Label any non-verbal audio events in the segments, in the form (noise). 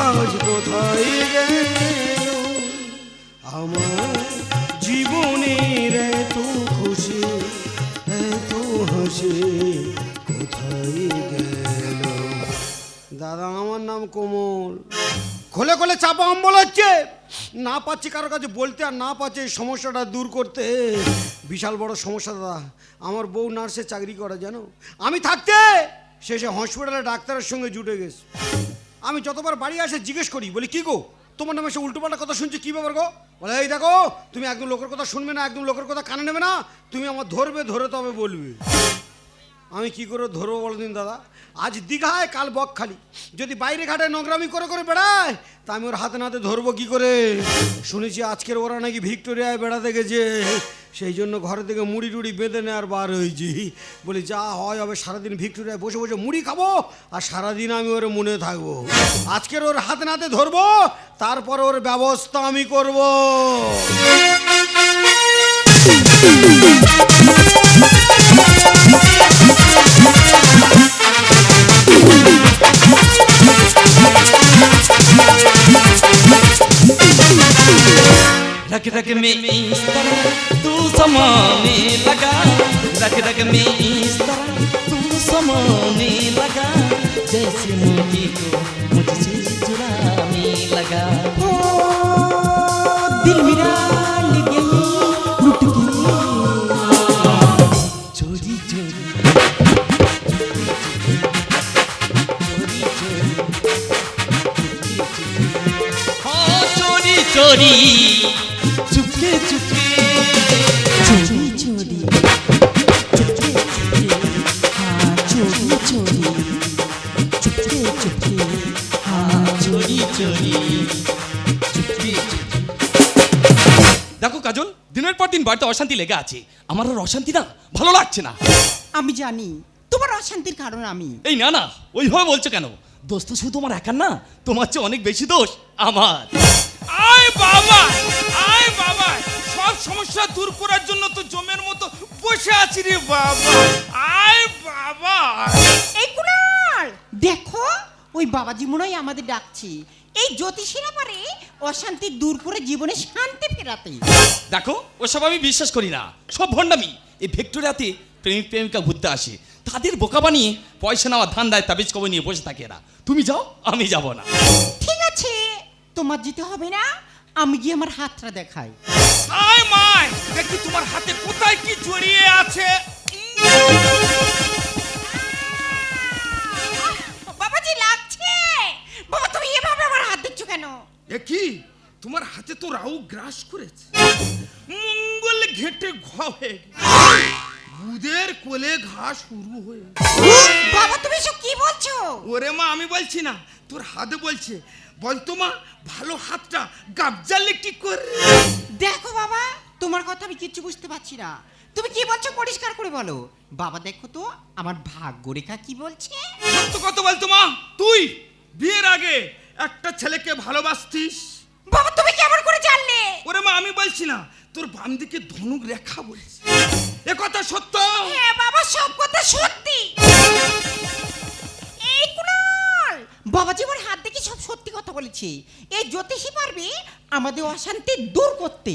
আজ কোথায় আমার জীবনের এত খুশি, এত হাসি কোথায় গেল? দাদা, আমার নাম কোমল। খোলে খোলে চাপা অম্বল হচ্ছে। না পাচ্ছি কারোর কাছে বলতে আর না পাচ্ছি এই সমস্যাটা দূর করতে। বিশাল বড় সমস্যা, দাদা। আমার বউ নার্সে চাকরি করে, জানো? আমি থাকতে শেষে হসপিটালে ডাক্তারের সঙ্গে জুটে গেছে। আমি যতবার বাড়ি আসে জিজ্ঞেস করি, বলি, কি গো? তোমার নামে সে উল্টোপাল্টা কথা শুনছি কী ব্যাপার গো? বলে, এই দেখো, তুমি একদম লোকের কথা শুনবে না, একদম লোকের কথা কানে নেবে না, তুমি আমার ধরবে, ধরে তবে বলবে। আমি কি করে ধরবো বলদিন দাদা? আজ দীঘায়, কাল বকখালি। যদি বাইরে ঘাটে নোংরামি করে করে বেড়ায়, তা আমি ওর হাতে নাতে ধরবো কি করে? শুনেছি আজকের ওরা নাকি ভিক্টোরিয়ায় বেড়াতে গেছে। সেই জন্য ঘরে থেকে মুড়ি টুড়ি বেঁধে নেওয়ার বার হয়েছি। বলি, যা হয় হবে, সারাদিন ভিক্টোরিয়ায় বসে বসে মুড়ি খাব, আর সারাদিন আমি ওর মনে থাকব। আজকের ওর হাতে নাতে ধরবো, তারপর ওর ব্যবস্থা আমি করব। रग रग में इस तरह तू समाने लगा रग रग में इस तरह तू समाने लगा जैसे मोती को मुझसे चुराने लगा লেগে আছে। আমার আর অশান্তি না ভালো লাগছে না। আমি জানি তোমার অশান্তির কারণ আমি। এই না না ওইভাবে বলছো কেন? দোষ তো শুধু তোমার একার না তোমার চেয়ে অনেক বেশি দোষ আমার। আয় বাবা আয় বাবা সব সমস্যা দূর করার জন্য তো জমের মতো বসে আছি রে বাবা। আয় বাবা। এই কুনাল দেখো ওই বাবাজি মনে হয় আমাদের ডাকছি। এই জ্যোতিষীরা পারে অশান্তি দূর করে জীবনে শান্তি ফেরাতে। দেখো ওসব আমি বিশ্বাস করি না। সব ভণ্ডামি। এই ভিক্টোরিয়াতে প্রেমিক প্রেমিকা ঘুরতে আসে। তাদের বোকা বানিয়ে পয়সা নেওয়া ধান্দায় তাবিজ কবে নিয়ে বসে থাকে এরা। তুমি যাও আমি যাব না। ঠিক আছে তোমার যেতে হবে না আমি গিয়ে আমার হাতটা দেখাই। আয় মায় দেখি তোমার হাতে কোথায় কি জড়িয়ে আছে। বাবাজি লাগছে। বাবা তুমি এভাবে আমার হাত দিচ্ছ কেন? এ কি? তোমার হাতে তো রাউ গ্রাস করেছে। মঙ্গল ঘেটে ঘ হয়ে। বুধের কোলে ঘা শুরু হয়ে বাবা তুমি সব কি বলছো? ওরে মা আমি বলছি না তোর হাতে বলছে। বলতো মা ভালো হাতটা গাবজালে কি করে? দেখো বাবা তোমার কথা আমি কিচ্ছু বুঝতে পারছি না। তুমি কি বলছো পরিষ্কার করে বলো? বাবা দেখো তো আমার ভাগ্য রেখা কি বলছে? কত বলতো মা তুই। বিয়ের আগে একটা ছেলেকে ভালোবাসতিস? বাবা তুমি কেমন করে জানলে? ওরে মা আমি বলছি না তোর বাম দিকে ধনুক রেখা বলছি। এ কথা সত্য? হ্যাঁ বাবা সব কথা সত্যি। এই কুনাল বাবা জীবন হাত দেখে সব সত্যি কথা বলেছে। এই জ্যোতিষী পারবে আমাদের অশান্তি দূর করতে।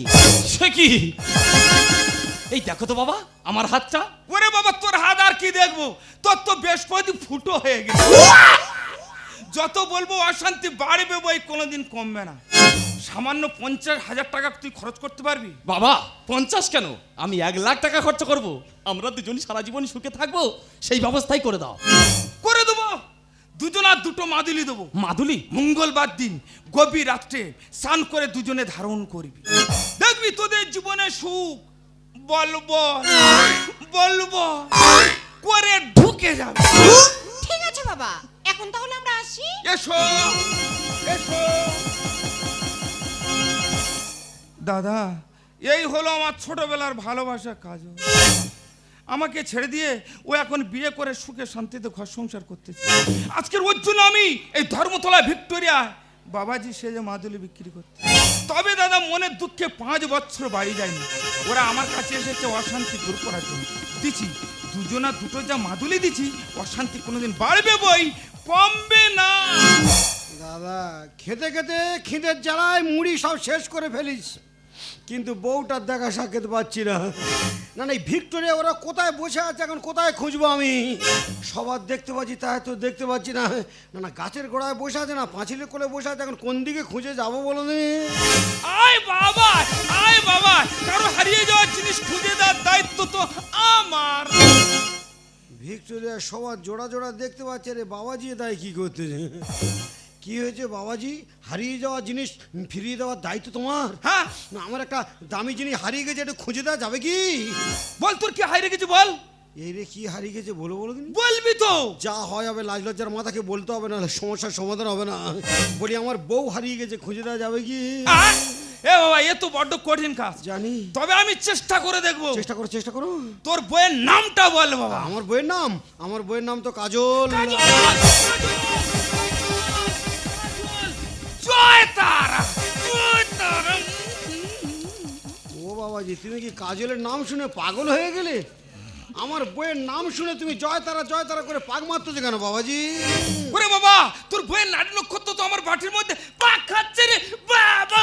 সে কি? এই দেখো তো বাবা আমার হাতটা। ওরে বাবা তোর হাত আর কি দেখব? তোর তো বেশ বৃহস্পতি ফুটো হয়ে গেছে। যত বলব অশান্তি বাড়বে বই কোনোদিন কমবে না। সামান্য পঞ্চাশ হাজার টাকা তুই খরচ করতে পারবি? বাবা পঞ্চাশ কেন? আমি এক লাখ টাকা খরচ করব। আমরা দুজনই সারা জীবন সুখে থাকব সেই ব্যবস্থাই করে দাও। করে দেবো। দুজন আর দুটো মাদুলি দেবো। মাদুলি? মঙ্গলবার দিন গভীর রাত্রে স্নান করে দুজনে ধারণ করবি। দেখবি তোদের জীবনে সুখ। বলব বলব করে ঢুকে যাবে। ঠিক আছে বাবা। এখন তাহলে আমরা আসি। এসো এসো। দাদা, এই হলো আমার ছোটবেলার ভালোবাসা কাজ আমাকে ছেড়ে দিয়ে ও এখন বিয়ে করে সুখে শান্তিতে ঘর সংসার করতেছে। আজকের ওর জন্য আমি এই ধর্মতলা ভিক্টোরিয়া বাবাজি সেজে মাদুলি বিক্রি করতে। তবে দাদা, মনের দুঃখে পাঁচ বছর বাড়ি যায়নি। ওরা আমার কাছে এসেছে অশান্তি দূর করার জন্য। দিছি দুজনা দুটো যা মাদুলি দিছি অশান্তি কোনোদিন বাড়বে বই কমবে না। দাদা খেতে খেতে খিদের জ্বালায় মুড়ি সব শেষ করে ফেলিস। কিন্তু বউটার দেখা সাক্ষাৎ পাচ্ছি না। না না এই ভিক্টোরিয়া ওরা কোথায় বসে আছে এখন কোথায় খুঁজবো আমি? সবার দেখতে পাচ্ছি তাই তো দেখতে পাচ্ছি না। না না গাছের গোড়ায় বসে আছে না পাঁচিলের কোলে বসে আছে এখন কোন দিকে খুঁজে যাব বলো আয় বাবা আয় বাবা কারও হারিয়ে যাওয়ার জিনিস খুঁজে দেওয়ার দায়িত্ব তো আমার। ভিক্টোরিয়া সবার জোড়া জোড়া দেখতে পাচ্ছে রে বাবাজি তাই কি করতেছে (laughs) কি হয়েছে বাবাজি? হারিয়ে যাওয়া জিনিস ফিরিয়ে দেওয়ার দায়িত্ব তোমার? হ্যাঁ। আমার একটা দামি জিনিস হারিয়ে গেছে একটু খুঁজে দেওয়া যাবে কি? বল তোর কি হারিয়ে গেছে বল? এই রে কি হারিয়ে গেছে বলো বলো দিন বলবি তো। যা হয় হবে লাজ লজ্জার মাথাকে বলতে হবে না সমস্যার সমাধান হবে না। বলি আমার বউ হারিয়ে গেছে খুঁজে দেওয়া যাবে কি! এ বাবা এ তো বড্ড কঠিন কাজ। জানি। তবে আমি চেষ্টা করে দেখব। চেষ্টা করো চেষ্টা করো। তোর বইয়ের নামটা বল বাবা। আমার বইয়ের নাম? আমার বইয়ের নাম তো কাজল। জয় তারা জয় তারা। ও বাবাজি তুমি কি কাজলের নাম শুনে পাগল হয়ে গেলে? আমার বইয়ের নাম শুনে তুমি জয় তারা জয় তারা করে পাক মারতেছে কেন বাবাজি? ওরে বাবা তোর বইয়ের নারী নক্ষত্র তো আমার বাটির মধ্যে পাক খাচ্ছে রে বাবা।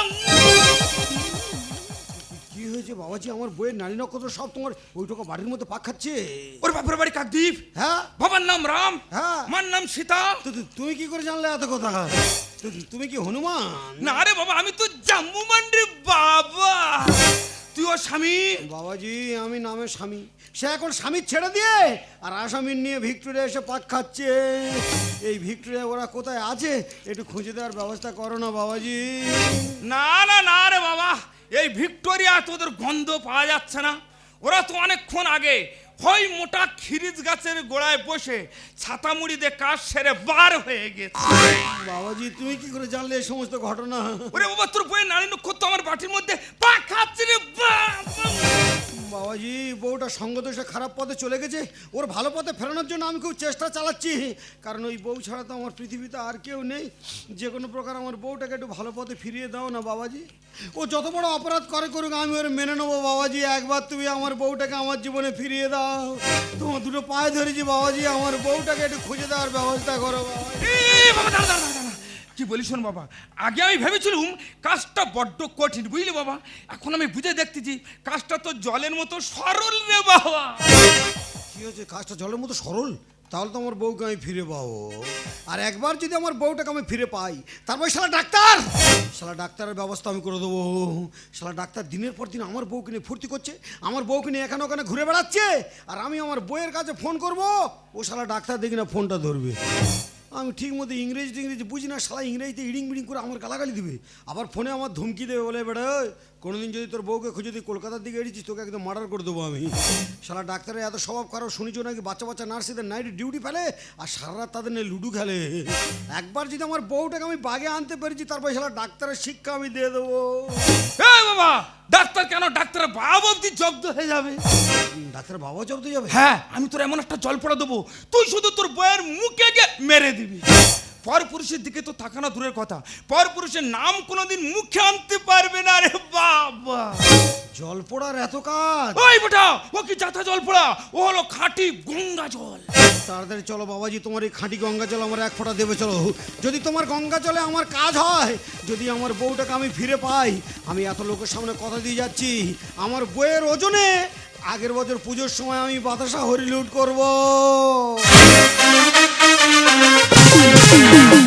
কি হয়েছে বাবাজি? আমার বইয়ের নারী নক্ষত্র সব তোমার ওইটুকু বাড়ির মধ্যে পাক খাচ্ছে? ওর বাপের বাড়ি কাকদ্বীপ। হ্যাঁ? বাবার নাম রাম হ্যাঁ। মার নাম সীতা। তো তো তুমি কি করে জানলে এত কথা? তো তুমি কি হনুমান? না রে বাবা আমি তো জাম্মু মান্ডি বাবা। তুই ওর স্বামী? বাবাজি আমি নামে স্বামী। সে এখন স্বামী ছেড়ে দিয়ে আর আসামির নিয়ে ভিক্টোরিয়া এসে পাক খাচ্ছে। এই ভিক্টোরিয়া ওরা কোথায় আছে? একটু খুঁজে দেওয়ার ব্যবস্থা করো না বাবাজি। না না না রে বাবা। এই ভিক্টোরিয়া তোদের গন্ধ পাওয়া যাচ্ছে না। ওরা তো অনেকক্ষণ আগে হয় মোটা খিরিজ গাছের গোড়ায় বসে ছাতা মুড়ি দিয়ে কাজ সেরে বার হয়ে গেছে বাবাজি তুমি কি করে জানলে এই সমস্ত ঘটনা ওরে বাবা তোর বইয়ের নারী নক্ষত্র আমার বাটির মধ্যে পা খাচ্ছে রে বাবা। বাবাজি, বউটা সঙ্গদোষে খারাপ পথে চলে গেছে। ওর ভালো পথে ফেরানোর জন্য আমি খুব চেষ্টা চালাচ্ছি। কারণ ওই বউ ছাড়া তো আমার পৃথিবীতে আর কেউ নেই। যে কোনো প্রকার আমার বউটাকে একটু ভালো পথে ফিরিয়ে দাও না বাবাজি। ও যত বড় অপরাধ করে করুক, আমি ওর মেনে নেব বাবাজি। একবার তুমি আমার বউটাকে আমার জীবনে ফিরিয়ে দাও। তোমার দুটো পায়ে ধরেছি বাবাজি। আমার বউটাকে একটু খুঁজে দেওয়ার ব্যবস্থা করো বাবা কি বলি শোন বাবা? আগে আমি ভেবেছিলুম কাজটা বড্ড কঠিন, বুঝলি বাবা? এখন আমি বুঝে দেখতেছি কাজটা তো জলের মতো সরল রে বাবা। কি হয়েছে? কাজটা জলের মতো সরল? তাহলে তো আমার বউকে আমি ফিরে পাবো। আর একবার যদি আমার বউটাকে আমি ফিরে পাই, তারপর শালা ডাক্তার! শালা ডাক্তারের ব্যবস্থা আমি করে দেবো। শালা ডাক্তার দিনের পর দিন আমার বউকে নিয়ে ফুর্তি করছে, আমার বউকে নিয়ে এখানে ওখানে ঘুরে বেড়াচ্ছে, আর আমি আমার বউয়ের কাছে ফোন করব, ও শালা ডাক্তার দেখি না ফোনটা ধরবে। আমি ঠিক মতো ইংরেজি টিংরেজি বুঝি না সারা ইংরেজিতে ইডিং বিডিং করে আমার গালাগালি দিবে। আবার ফোনে আমার ধমকি দেবে বলে বেড়া কোনোদিন যদি তোর বউকে খুঁজে তুই কলকাতার দিকে এড়েছিস তোকে একদম মার্ডার করে দেবো আমি। সারা ডাক্তারের এত স্বভাব খারাপ শুনিছ নাকি? বাচ্চা বাচ্চা নার্সিদের নাইট ডিউটি ফেলে আর সারা রাত তাদের নিয়ে লুডু খেলে। একবার যদি আমার বউটাকে আমি বাগে আনতে পেরেছি তারপর শালা ডাক্তারের শিক্ষা আমি দিয়ে দেবো। বাবা ডাক্তার কেন? ডাক্তারের বাবা অব্দি জব্দ হয়ে যাবে। ডাক্তার বাবা জব্দ হয়ে যাবে? হ্যাঁ আমি তোর এমন একটা জল পড়া দেবো। তুই শুধু তোর বইয়ের মুখে গিয়ে মেরে দিবি। পর পুরুষের দিকে তো তাকানো দূরের কথা। পর পুরুষের নাম কোনোদিন মুখে আনতে পারবে না রে বাবা। জল পড়ার এত কাজ? ওই বেটা ও কি যাতা জল পড়া? ও হলো খাঁটি গঙ্গা জল। তাড়াতাড়ি চলো বাবাজি তোমার এই খাঁটি গঙ্গা জল আমার এক ফোঁটা দেবে চলো। যদি তোমার গঙ্গা জলে আমার কাজ হয় যদি আমার বউটাকে আমি ফিরে পাই আমি এত লোকের সামনে কথা দিয়ে যাচ্ছি আমার বইয়ের ওজনে আগের বছর পুজোর সময় আমি বাতাসা হরিলুট করব। Thank you.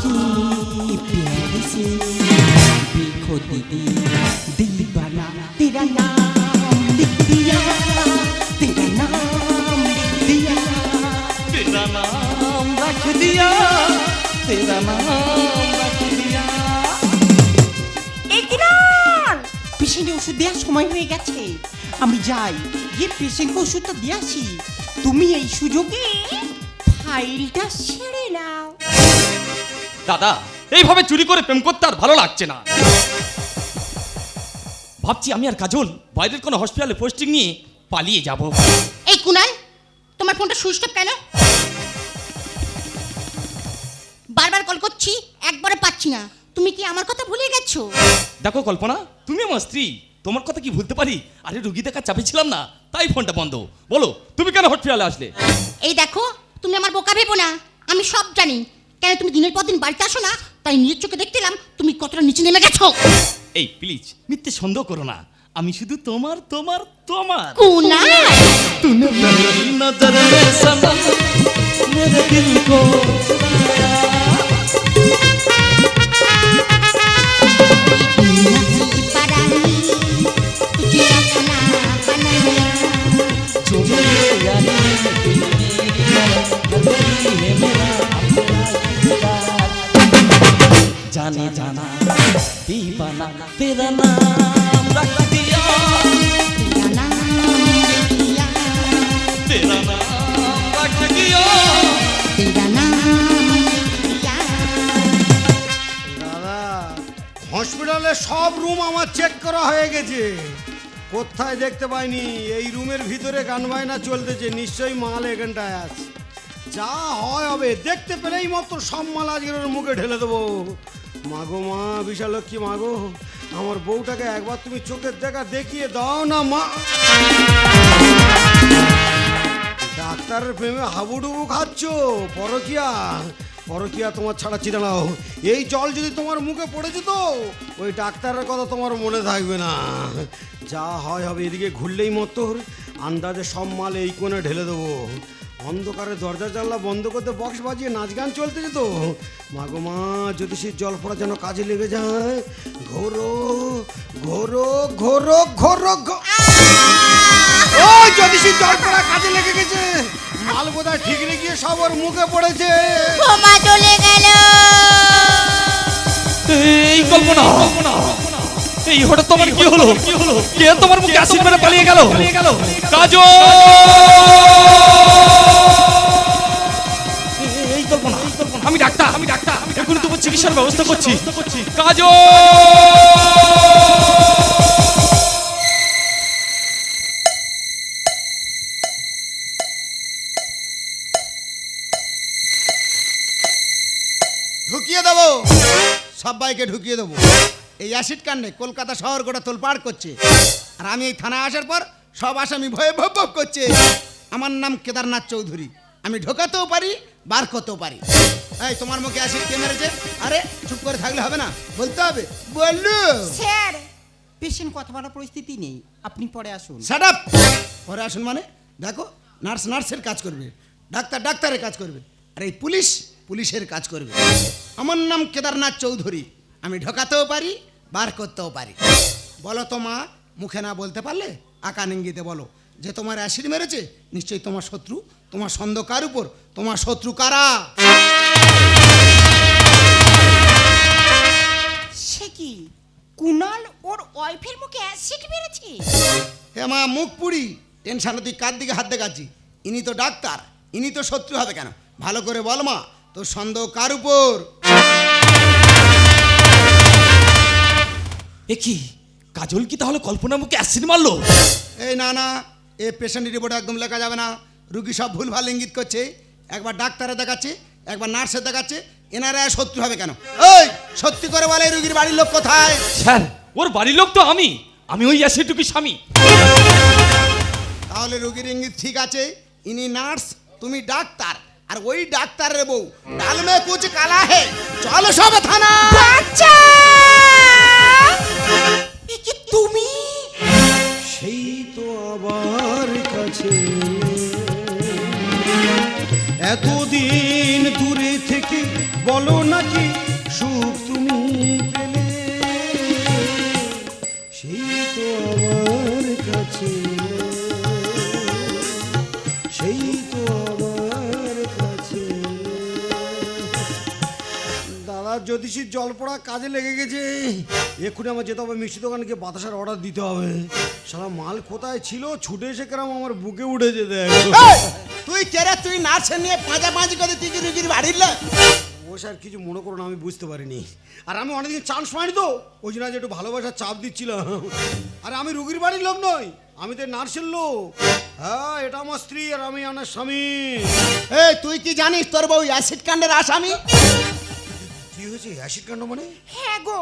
की प्यार से देखो दीदी दिल बना तेरा नाम लिख दिया तेरा नाम लिख दिया रख दिया तेरा नाम रख दिया এই কিরণ পেশেন্টের ওষুধ দেওয়ার সময় হয়ে গেছে আমি যাই গিয়ে পেশেন্টকে ওষুধটা দিয়ে আসি তুমি এই সুযোগে ফাইলটা সেরে নাও দাদা এইভাবে চুরি করে প্রেম করতে আর ভালো লাগছে না। ভাবছি আমি আর কাজল বাইরের কোনো হসপিটালে পোস্টিং নিয়ে পালিয়ে যাব। এই কুনাল তোমার ফোনটা সুইচ অফ কেন? বারবার কল করছি একবারে পাচ্ছি না। তুমি কি আমার কথা ভুলে গেছো? দেখো কল্পনা তুমি আমার স্ত্রী তোমার কথা কি ভুলতে পারি? আরে রুগী দেখার চাপে ছিলাম না তাই ফোনটা বন্ধ। বলো তুমি কেন হসপিটালে আসলে? এই দেখো তুমি আমার বোকা ভেবো না আমি সব জানি। কেন তুমি দিনের পর দিন বাড়িতে আসো না তাই নিজের চোখে দেখতেলাম তুমি কতটা নিচে নেমে গেছো এই প্লিজ মিথ্যে সন্দেহ করো না আমি শুধু তোমার তোমার তোমার কুনাল तूने पहली नजर में सनम मेरे दिल को चुराया तुझे अपना बनाया जो मेरे यारी दिल मेरी जाने जाना दीवाना तेरा नाम रख दिया तेरा नाम लिया तेरा नाम रख दिया तेरा नाम लिया দাদা হসপিটালে সব রুম আমার চেক করা হয়ে গেছে কোথায় দেখতে পাইনি? এই রুমের ভিতরে গান বাজনা চলতেছে, নিশ্চয়ই মাল এখানটায় আছে। যা হয় হবে, দেখতে পেলেই মাত্র সব মাল আজকের মুখে ঢেলে দেবো। মাগো মা, বিশালক্ষী মাগো, আমার বউটাকে একবার তুমি চোখের দেখা দেখিয়ে দাও না, মা। ডাক্তারের প্রেমে হাবুডুবু খাচ্ছ, পরকিয়া। পরকিয়া তোমার ছাড়া চিরানাও এই জল যদি তোমার মুখে পড়ে যেত ওই ডাক্তারের কথা তোমার মনে থাকবে না। যা হয় হবে এদিকে ঘুরলেই মতোর আন্দাজে সব মাল এই কোণে ঢেলে দেবো। অন্ধকারে দরজা জানলা বন্ধ করতে বক্স বাজিয়ে নাচ গান চলতে যেত। মাগো মা যদি সেই জল পড়া যেন কাজে লেগে যায়। ঘোরো ঘোরো ঘোরো ঘোরো ওই জ্যোতিষী জল পড়া কাজে লেগে গেছে মাল বোধহয় ঠিক গিয়ে সব ওর মুখে পড়েছে। ক্ষমা চলে গেল। এই কল্পনা এই হঠাৎ তোমার কি হলো? কি হলো কে তোমার মুখে অ্যাসিড মেরে পালিয়ে গেল? কাজল! এই কল্পনা আমি ডাক্তার আমি ডাক্তার এখন তোমার চিকিৎসার ব্যবস্থা করছি। কাজল! সবাইকে ঢুকিয়ে দেবো। এই অ্যাসিড কাণ্ডে কলকাতা শহর গোটা তোলপাড় করছে। আর আমি এই থানায় আসার পর সব আসামি ভয়ে ভব করছে। আমার নাম কেদারনাথ চৌধুরী। আমি ঢোকাতেও পারি বার করতেও পারি। এই তোমার মুখে অ্যাসিড কে মেরেছে? আরে চুপ করে থাকলে হবে না। বলতে হবে বললু। স্যার পেশেন্ট কথা বলার পরিস্থিতি নেই। আপনি পরে আসুন। শাট আপ পরে আসুন মানে? দেখো নার্স নার্সের কাজ করবে। ডাক্তার ডাক্তারের কাজ করবে। আর এই পুলিশ পুলিশের কাজ করবে। আমার নাম কেদারনাথ চৌধুরী। আমি ঢোকাতেও পারি বার করতেও পারি। বলো তো মা মুখে না বলতে পারলে আকান ইঙ্গিতে বলো। যে তোমার অ্যাসিড মেরেছে নিশ্চয়ই তোমার শত্রু। তোমার সন্দেহ কার উপর? তোমার শত্রু কারা? সে কি? কুনাল ওর ওয়াইফের মুখে অ্যাসিড মেরেছে? হে মা মুখ পুড়ি। টেনশানে তুই কার দিকে হাত দেখাচ্ছি ইনি তো ডাক্তার ইনি তো শত্রু হবে কেন? ভালো করে বল মা। তোর সন্দেহ কার উপর? এ কি? কাজল কি তাহলে কল্পনার মুখে অ্যাসিড মারলো? এই না না এ পেশেন্ট রিপোর্ট একদম লেখা যাবে না। রুগী সব ভুলভাল ইঙ্গিত করছে। একবার ডাক্তারে দেখাচ্ছে একবার নার্সে দেখাচ্ছে এনারা শত্রু হবে কেন? ওই সত্যি করে বলে রুগীর বাড়ির লোক কোথায়? স্যার ওর বাড়ির লোক তো আমি। আমি ওই অ্যাসিডটুকি স্বামী। তাহলে রুগীর ইঙ্গিত ঠিক আছে ইনি নার্স তুমি ডাক্তার। আর ওই ডাক্তার রে বউ। ডালমে কুচ কালা হে। চল সব থানা। বাচ্চা! কি তুমি? সেই তো আবার কাছে। এতদিন দূরে থেকে বলো নাকি জ্যোতিষীর জল পড়া কাজে লেগে গেছে। এক্ষুনি আমার যেতে হবে মিষ্টি দোকানকে বাতাসার অর্ডার দিতে হবে। সারা মাল কোথায় ছিল? ছুটে এসে কেরাম আমার বুকে উঠে যেতে তুই কেরে তুই নার্সের নিয়ে পাঁচা পাঁচি করে তুই রুগীর বাড়ির? ও স্যার কিছু মনে করো না আমি বুঝতে পারিনি। আর আমি অনেকদিন চান্স পাইনি তো ওই জন্য একটু ভালোবাসার চাপ দিচ্ছিলাম। আর আমি রুগীর বাড়ির লোক নই আমি তো নার্সের লোক। হ্যাঁ এটা আমার স্ত্রী আর আমি আমার স্বামী। এই তুই কি জানিস তোর বউ অ্যাসিড কাণ্ডের আসামি? কি হয়েছে? অ্যাসিড কাণ্ড মানে? হ্যাঁ গো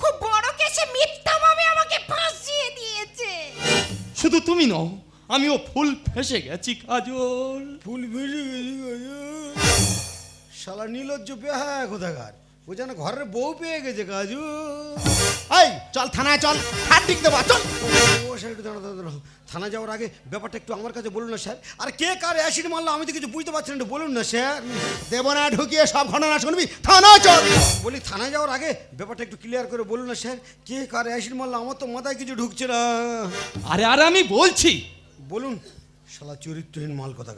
খুব বড় কেসে মিথ্যা ভাবে আমাকে ফাঁসিয়ে দিয়েছে। শুধু তুমি নও আমিও ফুল ফেসে গেছি কাজল। ফুল ফেসে গেছি কাজল। শালা নীলজ্জ পেহা কোথাকার। ও যেন ঘরের বউ পেয়ে গেছে কাজু এই চল থানায় চল। হাত দিক দেবো চল। ও স্যার একটু দাঁড়া দাঁড়া। থানা যাওয়ার আগে ব্যাপারটা একটু আমার কাছে বলুন না স্যার। আর কে কার অ্যাসিড মারলো আমি তো কিছু বুঝতে পারছি না একটু বলুন না স্যার। দেব না ঢুকিয়ে সব ঘটনা শুনবি। থানায় চল। বলি থানায় যাওয়ার আগে ব্যাপারটা একটু ক্লিয়ার করে বলুন না স্যার। কে কার অ্যাসিড মারলো? আমার তো মাথায় কিছু ঢুকছে না। আরে আরে আমি বলছি। বলুন শালা চরিত্রহীন মাল কথা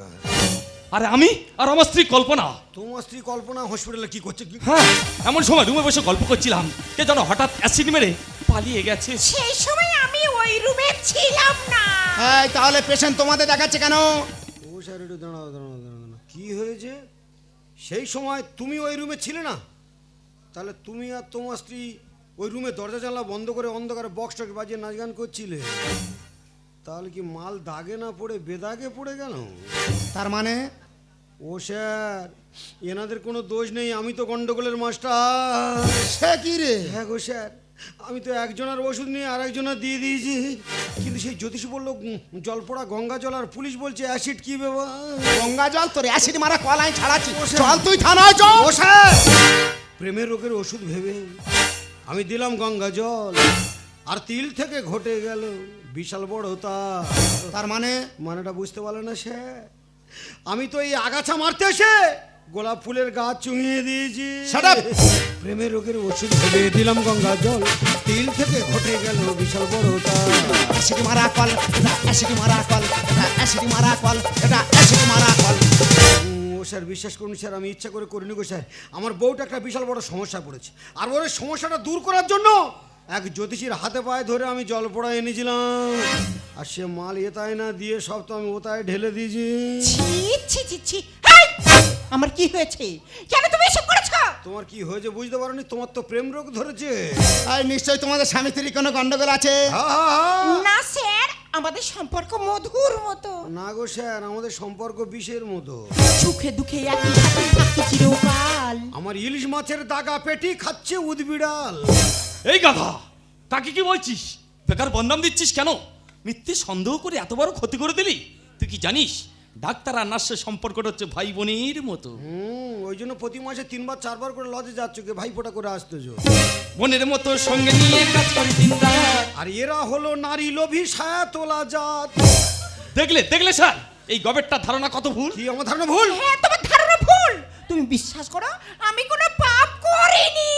আরে আমি? আর আমার স্ত্রী কল্পনা। তোমার স্ত্রী কল্পনা হসপিটালে কি করছে? কি হ্যাঁ এমন সময় রুমে বসে গল্প করছিলাম। কে যেন হঠাৎ অ্যাসিড মেরে পালিয়ে গেছে। সেই সময় আমি ওই রুমে ছিলাম না। এই তাহলে পেশেন্ট তোমাদের দেখাচ্ছে কেন? ও স্যার একটু দাঁড়াও দাঁড়াও দাঁড়াও। কি হয়েছে? সেই সময় তুমি ওই রুমে ছিলে না? তাহলে তুমি আর তোমার স্ত্রী ওই রুমে দরজা জানলা বন্ধ করে অন্ধকারে বক্স টক বাজিয়ে নাচ গান করছিলে? তাহলে কি মাল দাগে না পড়ে বেদাগে পড়ে গেল? তার মানে? ও স্যার এনাদের কোনো দোষ নেই আমি তো গন্ডগোলের মাস্টার। সে কি রে? হ্যাঁ গো স্যার আমি তো একজনের ওষুধ নিয়ে আর একজনের দিয়ে দিয়েছি। কিন্তু সেই জ্যোতিষ বলল উম, জল পড়া গঙ্গা জল আর পুলিশ বলছে অ্যাসিড কি ব্যাপার? গঙ্গা জল তোর অ্যাসিড মারা কলাই ছাড়াচ্ছি। চল তুই থানায় চল ও স্যার প্রেমের রোগের ওষুধ ভেবে আমি দিলাম গঙ্গা জল আর তিল থেকে ঘটে গেল বিশাল বড় তা তার মানে? মানেটা বুঝতে পারল না স্যার? আমি তো এই আগাছা মারতে এসে গোলাপ ফুলের গাছ চুঙিয়ে দিয়েছি। প্রেমের রোগের ওষুধ ভেবে দিলাম গঙ্গা জল। তিল থেকে ঘটে গেল বিশাল বড় তা অ্যাসিড মারা কল এটা অ্যাসিড মারা কল এটা অ্যাসিড মারা কল এটা অ্যাসিড মারা কল। ও স্যার বিশ্বাস করুন স্যার আমি ইচ্ছা করে করিনি গো স্যার। আমার বউটা একটা বিশাল বড় সমস্যা পড়েছে। আর ওর সমস্যাটা দূর করার জন্য এক জ্যোতিষীর হাতে পায়ে ধরে আমি জল পড়া এনেছিলাম। আর সে মাল এতায় না দিয়ে সব তো আমি ওতায় ঢেলে দিয়েছি। ছি ছি ছি ছি। আমার কি হয়েছে? কেন তুমি এসব করেছ? তোমার কি হয়েছে বুঝতে পারোনি? তোমার তো প্রেম রোগ ধরেছে। আর নিশ্চয়ই তোমাদের স্বামী স্ত্রী কোনো গন্ডগোল আছে। না স্যার আমাদের সম্পর্ক মধুর মতো। না গো স্যার আমাদের সম্পর্ক বিষের মতো। সুখে দুঃখে একই সাথে থাকতে চিরকাল। আমার ইলিশ মাছের দাগা পেটি খাচ্ছে উদবিড়াল। এই গাধা তাকে কি বলছিস? বেকার বদনাম দিচ্ছিস কেন? মিথ্যে সন্দেহ করে এত বড় ক্ষতি করে দিলি? তুই কি জানিস? ডাক্তার আর নার্সের সম্পর্কটা হচ্ছে ভাই বোনের মতো। হুম ওই জন্য প্রতি মাসে তিনবার চারবার করে লজে যাচ্ছ কে? ভাই ফোটা করে আসতেছো বোনের মতো সঙ্গে নিয়ে কাজ করি দিন রাত। আর এরা হলো নারী লোভী ছায়া তোলা জাত। দেখলে দেখলে স্যার এই গবেরটার ধারণা কত ভুল? কি আমার ধারণা ভুল? হ্যাঁ তোমার ধারণা ভুল তুমি বিশ্বাস করো আমি কোনো পাপ করিনি।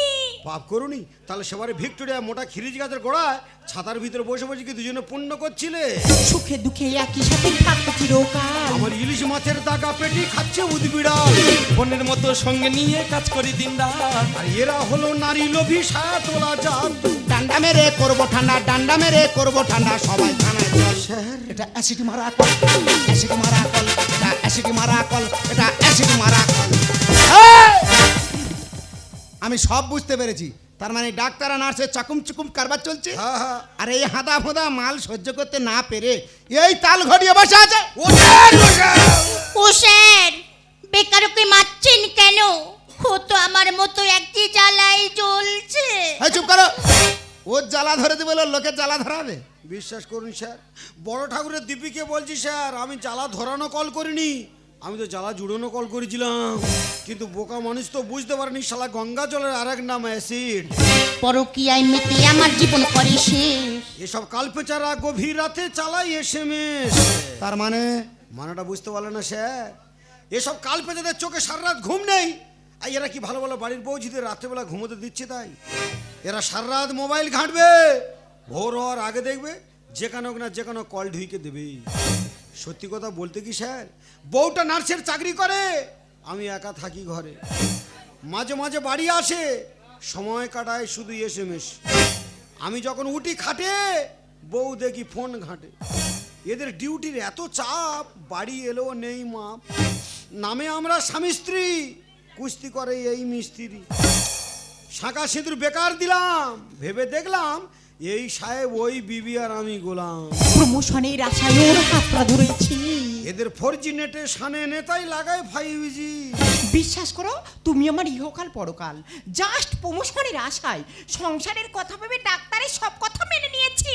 পাপ করুনি? তাহলে সেবারে ভিক্টোরিয়া মোটা খিরিজ গাছের গোড়ায় ছাতার ভিতরে বসে বসে কি দুজনে পুণ্য করছিলে? সুখে দুঃখে একই সাথে থাকতে চিরকাল। আমার ইলিশ মাছের দাগা পেটি খাচ্ছে উদবিড়াল। বোনের মতো সঙ্গে নিয়ে কাজ করি দিন রাত। আর এরা হলো নারী লোভী ছায়া তোলা জাত। ডান্ডা মেরে করব ঠান্ডা ডান্ডা মেরে করব ঠান্ডা সবাই থানায় চল। স্যার এটা অ্যাসিড মারা কল অ্যাসিড মারা কল এটা অ্যাসিড মারা কল এটা অ্যাসিড মারা কল আমি সব বুঝতে পেরেছি। তার মানে ডাক্তার আর নার্সের চাকুম চুকুম কারবার চলছে? হ্যাঁ হ্যাঁ। আর এই হাঁদা ফোঁদা মাল সহ্য করতে না পেরে এই তাল ঘটিয়ে বসে আছে। ও স্যার, ও স্যার। ও স্যার বেকারকে মারছেন কেন? ও তো আমার মতো একটি জ্বালাই জ্বলছে। এই চুপ করো। ওর জ্বালা ধরে দেবে লোকের জ্বালা ধরাবে। বিশ্বাস করুন স্যার। বড় ঠাকুরের দিব্যিকে বলছি স্যার আমি জ্বালা ধরানো কল করিনি। আমি তো জ্বালা জুড়ানো কল করেছিলাম। কিন্তু বোকা মানুষ তো বুঝতে পারেনি শালা গঙ্গা জলের আর এক নাম অ্যাসিড পরকিয়ায় মেতে আমার জীবন করে শেষ। এসব কালপেচারা গভীর রাতে চালাই এসএমএস তার মানে? মানাটা বুঝতে পারলে না স্যার এসব কালপেচাদের চোখে সারা রাত ঘুম নেই। আর এরা কি ভালো ভালো বাড়ির বৌঝিদের রাত্রেবেলা ঘুমোতে দিচ্ছে তাই? এরা সারা রাত মোবাইল ঘাঁটবে। ভোর হওয়ার আগে দেখবে যেখানে হোক না যেখানে কল ঢুইকে দেবেই। সত্যি কথা বলতে কি স্যার? বউটা নার্সের চাকরি করে, আমি একা থাকি ঘরে। মাঝে মাঝে বাড়ি আসে, সময় কাটায় শুধু এস এম এস। আমি যখন উঠি খাটে, বউ দেখি ফোন ঘাটে। এদের ডিউটির এত চাপ, বাড়ি এলেও নেই মা। নামে আমরা স্বামী স্ত্রী, কুস্তি করে এই মিস্ত্রি। শাঁকা সিঁদুর বেকার দিলাম, ভেবে দেখলাম এই সাহেব ওই বিবি আর আমি গোলাম। প্রমোশনের আশায় ওর হাতটা ধরেছি। এদের ফোর জি নেটে সানে নেতাই লাগায় ফাইভ জি বিশ্বাস করো তুমি আমার ইহকাল পরকাল। জাস্ট প্রমোশনের আশায় সংসারের কথা ভেবে ডাক্তারের সব কথা মেনে নিয়েছি।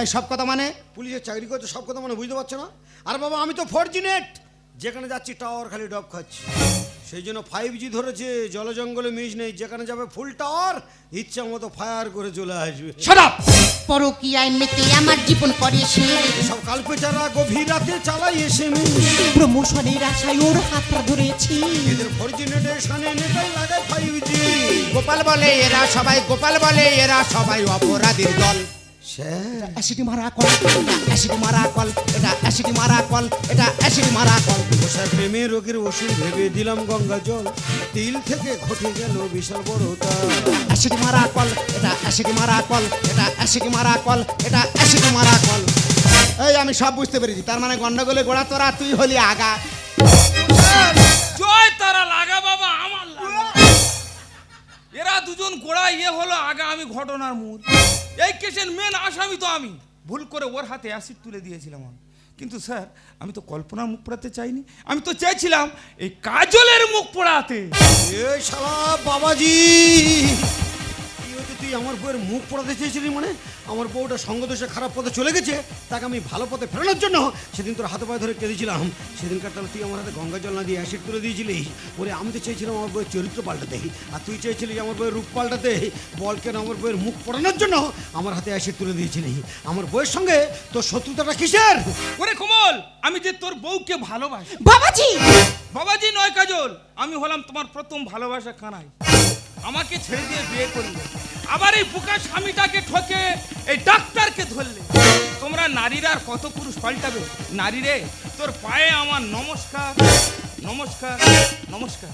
এই সব কথা মানে? পুলিশের চাকরি করতে সব কথা মানে বুঝতে পারছ না? আর বাবা আমি তো ফোর জি নেট যেখানে যাচ্ছি টাওয়ার খালি ডব খাচ্ছি। সেই জন্য ফাইভ জি ধরেছে জল জঙ্গলে মিশ নেই যেখানে যাবে ফুল টাওয়ার ইচ্ছা মতো ফায়ার করে চলে আসবে। শাট পরকিয়ায় মেতে আমার জীবন করে সে। সব কালপেচারা গভীর রাতে চালাই এসে প্রমোশনের আশায় ওর হাতটা ধরেছি। এদের ফোর জি নেটে সানে নেতাই লাগায় ফাইভ জি গোপাল বলে এরা সবাই গোপাল বলে এরা সবাই অপরাধীর দল। অ্যাসিডি মারা কল অ্যাসিডি মারা কল এটা অ্যাসিডি মারা কল এটা অ্যাসিডি মারা কল রোগের ওষুধ ভেবে দিলাম গঙ্গা জল। তিল থেকে ঘটে গেল বিশাল বড় অ্যাসিডি মারা কল এটা অ্যাসিডি মারা কল এটা অ্যাসিডি মারা কল এটা অ্যাসিডি মারা কল এই আমি সব বুঝতে পেরেছি তার মানে গন্ডগোলে গোড়া তোরা তুই হলি আগা। জয় তারা লাগা বাবা আমার লাগা। এরা দুজন গোড়া ইয়ে হলো আগা আমি ঘটনার মূল। এই কেসের মেন আসামি তো আমি। ভুল করে ওর হাতে অ্যাসিড তুলে দিয়েছিলাম আমি। কিন্তু স্যার আমি তো কল্পনার মুখ পড়াতে চাইনি। আমি তো চাইছিলাম এই কাজলের মুখ পড়াতে। এ শালা বাবাজি! কি হয়েছে তুই আমার বউয়ের মুখ পড়াতে চেয়েছিলি মানে? আমার বউটা সঙ্গদোষে খারাপ পথে চলে গেছে তাকে আমি ভালো পথে ফেরানোর জন্য সেদিন তোর হাতে পায়ে ধরে কেঁদেছিলাম। সেদিনকার তাহলে তুই আমার হাতে গঙ্গা জল না দিয়ে অ্যাসিড তুলে দিয়েছিলি। ওরে আমি তো চেয়েছিলাম আমার বইয়ের চরিত্র পাল্টাতে। আর তুই চেয়েছিলি আমার বইয়ের রূপ পাল্টাতে। বল কেন আমার বইয়ের মুখ পড়ানোর জন্য আমার হাতে অ্যাসিড তুলে দিয়েছিলি? আমার বইয়ের সঙ্গে তোর শত্রুতাটা কিসের? ওরে কমল আমি যে তোর বউকে ভালোবাসি। বাবাজি! বাবাজি নয় কাজল আমি হলাম তোমার প্রথম ভালোবাসা কানাই। আমাকে ছেড়ে দিয়ে বিয়ে করলে। আবার এই বোকা স্বামীটাকে ঠকে এই ডাক্তারকে ধরলে। তোমরা নারীরা আর কত পুরুষ পাল্টাবে? নারী রে তোর পায়ে আমার নমস্কার নমস্কার নমস্কার।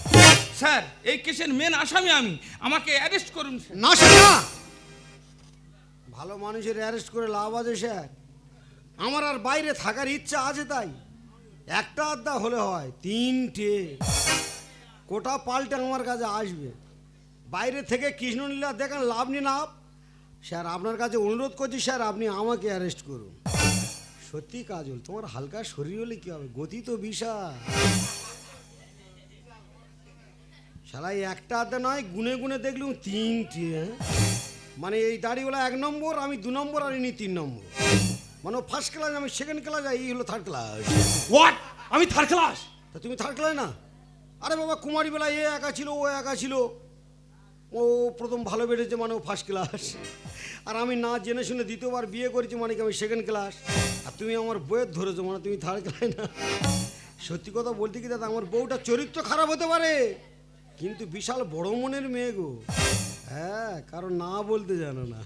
স্যার, এই কেসের মেন আসামি আমি। আমাকে অ্যারেস্ট করুন না সে না। ভালো মানুষের অ্যারেস্ট করে লাভ আছে, স্যার। আমার আর বাইরে থাকার ইচ্ছা আছে তাই। একটা আড্ডা হলে হয়, তিনটে। কোটা পাল্টে আমার কাছে আসবে। বাইরে থেকে কৃষ্ণলীলা দেখেন লাভ নি না। স্যার আপনার কাছে অনুরোধ করছি স্যার আপনি আমাকে অ্যারেস্ট করুন। সত্যি কাজল তোমার হালকা শরীর হলে কি হবে? গতি তো বিশাল। শালাই একটা আড্ডা নয় গুনে গুনে দেখলুম তিনটে হ্যাঁ? মানে এই দাড়িওয়ালা এক নম্বর আমি দু নম্বর আর ইনি তিন নম্বর। মানে ফার্স্ট ক্লাস আমি সেকেন্ড ক্লাস আর এই হলো থার্ড ক্লাস হোয়াট আমি থার্ড ক্লাস তা তুমি থার্ড ক্লাস না? আরে বাবা কুমারী বেলা এ একা ছিল ও একা ছিল। ও প্রথম ভালো বেড়েছে মানে ও ফার্স্ট ক্লাস আর আমি না জেনে শুনে দ্বিতীয়বার বিয়ে করেছি মানে কি আমি সেকেন্ড ক্লাস আর তুমি আমার বইয়ের ধরেছো মানে তুমি থার্ড ক্লাস না। সত্যি কথা বলতে কি দাদা, আমার বউটা চরিত্র খারাপ হতে পারে। কিন্তু বিশাল বড় মনের মেয়ে গো। হ্যাঁ কারণ না বলতে জানো না।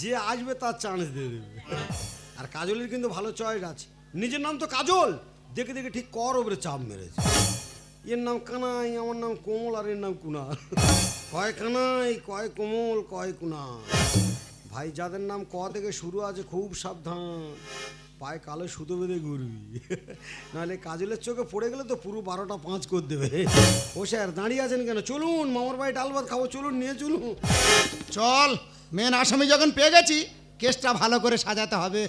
যে আসবে তার চান্স দিয়ে দেবে। আর কাজলের কিন্তু ভালো চয়েস আছে। নিজের নাম তো কাজল। দেখে দেখে ঠিক কর ওপরে চাপ মেরেছে। এর নাম কানাই, আমার নাম কোমল আর এর নাম কুনাল। কয় কানাই, কয় কোমল, কয় কুনাল। ভাই, যাদের নাম ক থেকে শুরু আছে, খুব সাবধান। পায়ে কালো সুতো বেঁধে ঘুরবি। নাহলে কাজলের চোখে পড়ে গেলে তো পুরো বারোটা পাঁচ করে দেবে। ও স্যার, দাঁড়িয়ে আছেন কেন? চলুন, মামার বাড়ি ডাল ভাত খাব, চলুন, নিয়ে চলুন। চল মেন আসামি যখন পেয়ে গেছি, কেসটা ভালো করে সাজাতে হবে।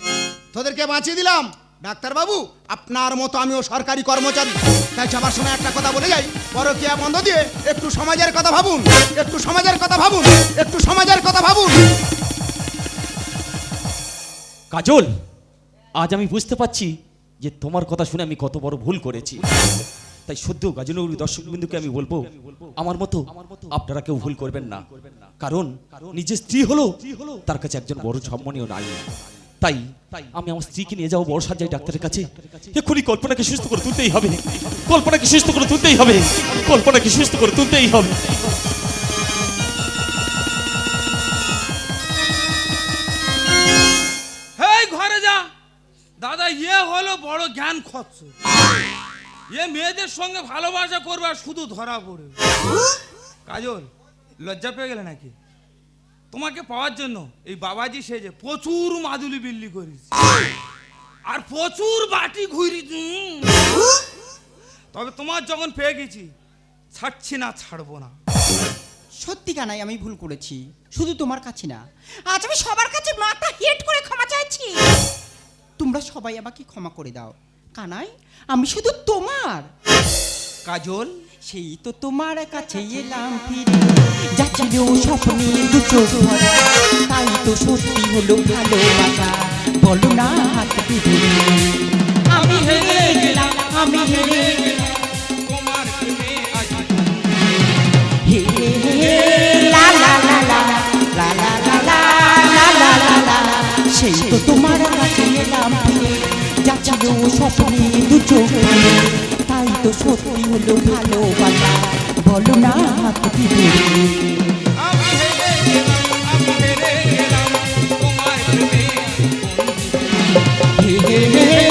তোদেরকে বাঁচিয়ে দিলাম। ডাক্তারবাবু, আপনার মতো আমিও সরকারি কর্মচারী। তাই সবার সময় একটা কথা বলে যাই। পরকিয়া বন্ধ দিয়ে একটু সমাজের কথা ভাবুন। একটু সমাজের কথা ভাবুন। একটু সমাজের কথা ভাবুন। কাজল, আজ আমি বুঝতে পারছি যে তোমার কথা শুনে আমি কত বড় ভুল করেছি। তাই সদ্য গাজনগরী দর্শক বিন্দুকে আমি বলব, আমার মতো আপনারা কেউ ভুল করবেন না। কারণ, নিজের স্ত্রী হলো, তার কাছে একজন বড় সম্মানীয় নারী। তাই আমি আমার স্ত্রীকে নিয়ে যাব বড় সার্জারি ডাক্তারের কাছে। এক্ষুনি কল্পনাকে সুস্থ করে তুলতেই হবে। কল্পনাকে সুস্থ করে তুলতেই হবে। কল্পনাকে সুস্থ করে তুলতেই হবে। ঘরে যা। দাদা ইয়ে হলো বড় জ্ঞান খরচ ইয়ে মেয়েদের সঙ্গে ভালোবাসা করবে আর শুধু ধরা পড়ে। কাজল লজ্জা পেয়ে গেলে নাকি? তোমাকে পাওয়ার জন্য এই বাবাজি সেজে প্রচুর মাদুলি বিল্লি করিস আর প্রচুর বাটি ঘুরি তবে তোমার যখন পেয়ে গেছি ছাড়ছি না ছাড়বো না। সত্যি কানাই আমি ভুল করেছি। শুধু তোমার কাছে না আজ আমি সবার কাছে মাথা হেট করে ক্ষমা চাইছি। তোমরা সবাই আমাকে ক্ষমা করে দাও। কানাই আমি শুধু তোমার। কাজল সেই তো তোমার কাছে এলাম ফিরে যাচ্ছিল স্বপ্নে দু চোখ ভরা তাই তো সত্যি হলো ভালোবাসা বলো না হাত আমি হেরে গেলাম আমি হেরে গেলাম তোমার হে হে হে লা লা লা লা লা লা লা লা লা লা লা লা সেই তো তোমার কাছে এলাম ফিরে যাচ্ছিল স্বপ্নে দু চোখ ভরে। তো সত্যি হলো ভালোবাসা বলো না হে হে হে